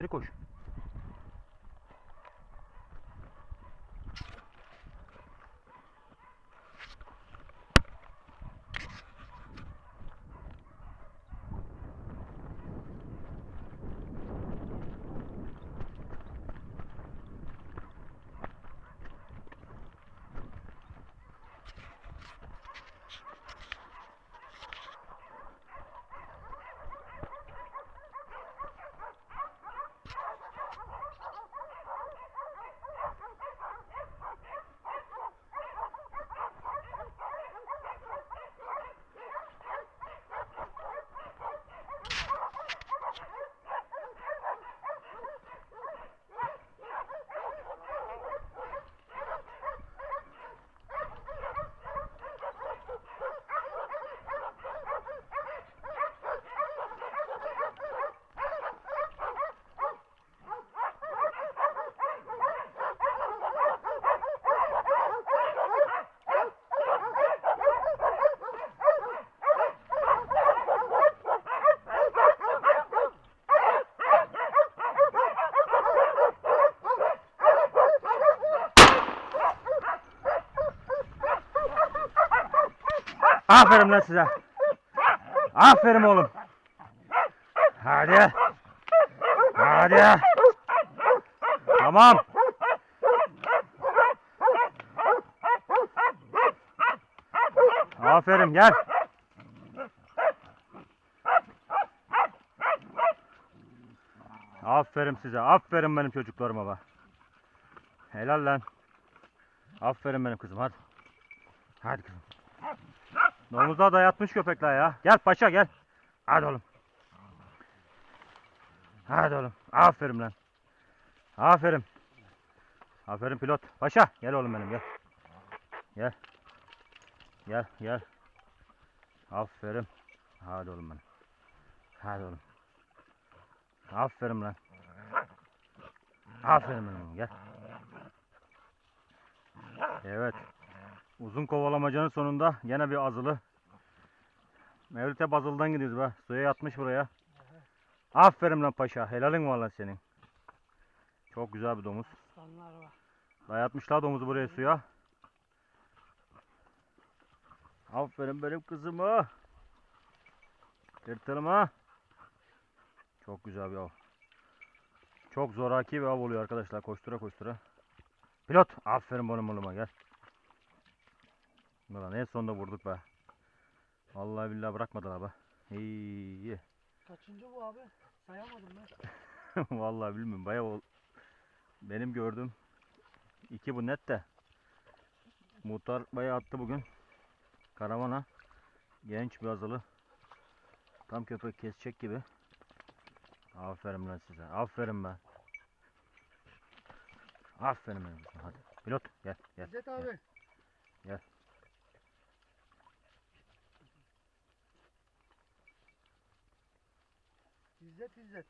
Geri koş. Aferin lan size. Aferin oğlum. Hadi. Hadi. Tamam. Aferin gel. Aferin size. Aferin benim çocuklarıma bak. Helal lan. Aferin benim kızım hadi. Hadi kızım. Domuza da yatmış köpekler ya. Gel paşa gel. Hadi oğlum. Hadi oğlum. Aferin lan. Aferin. Aferin pilot. Paşa gel oğlum benim gel. Gel. Gel gel. Aferin. Hadi oğlum benim. Hadi oğlum. Aferin lan. Aferin benim gel. Evet. Uzun kovalamacanın sonunda gene bir azılı. Mevlüt hep azıldan gidiyoruz be. Suya yatmış buraya. Aferin lan paşa. Helalin valla senin. Çok güzel bir domuz. Var. Dayatmışlar domuzu buraya suya. Aferin benim kızıma. Tırtılıma. Çok güzel bir av. Çok zoraki bir av oluyor arkadaşlar. Koştura koştura. Pilot. Aferin benim oğluma gel. Ulan en sonunda vurduk be. Vallahi billahi bırakmadılar be. İyi. Kaçıncı bu abi? Sayamadım ben. Vallahi bilmiyorum bayağı ol- benim gördüğüm iki bu net de muhtar bayağı attı bugün karavana genç bir azılı tam köpek kesecek gibi aferin lan size aferin be aferin benim hadi pilot gel gel İzzet abi. Gel. İzzet İzzet.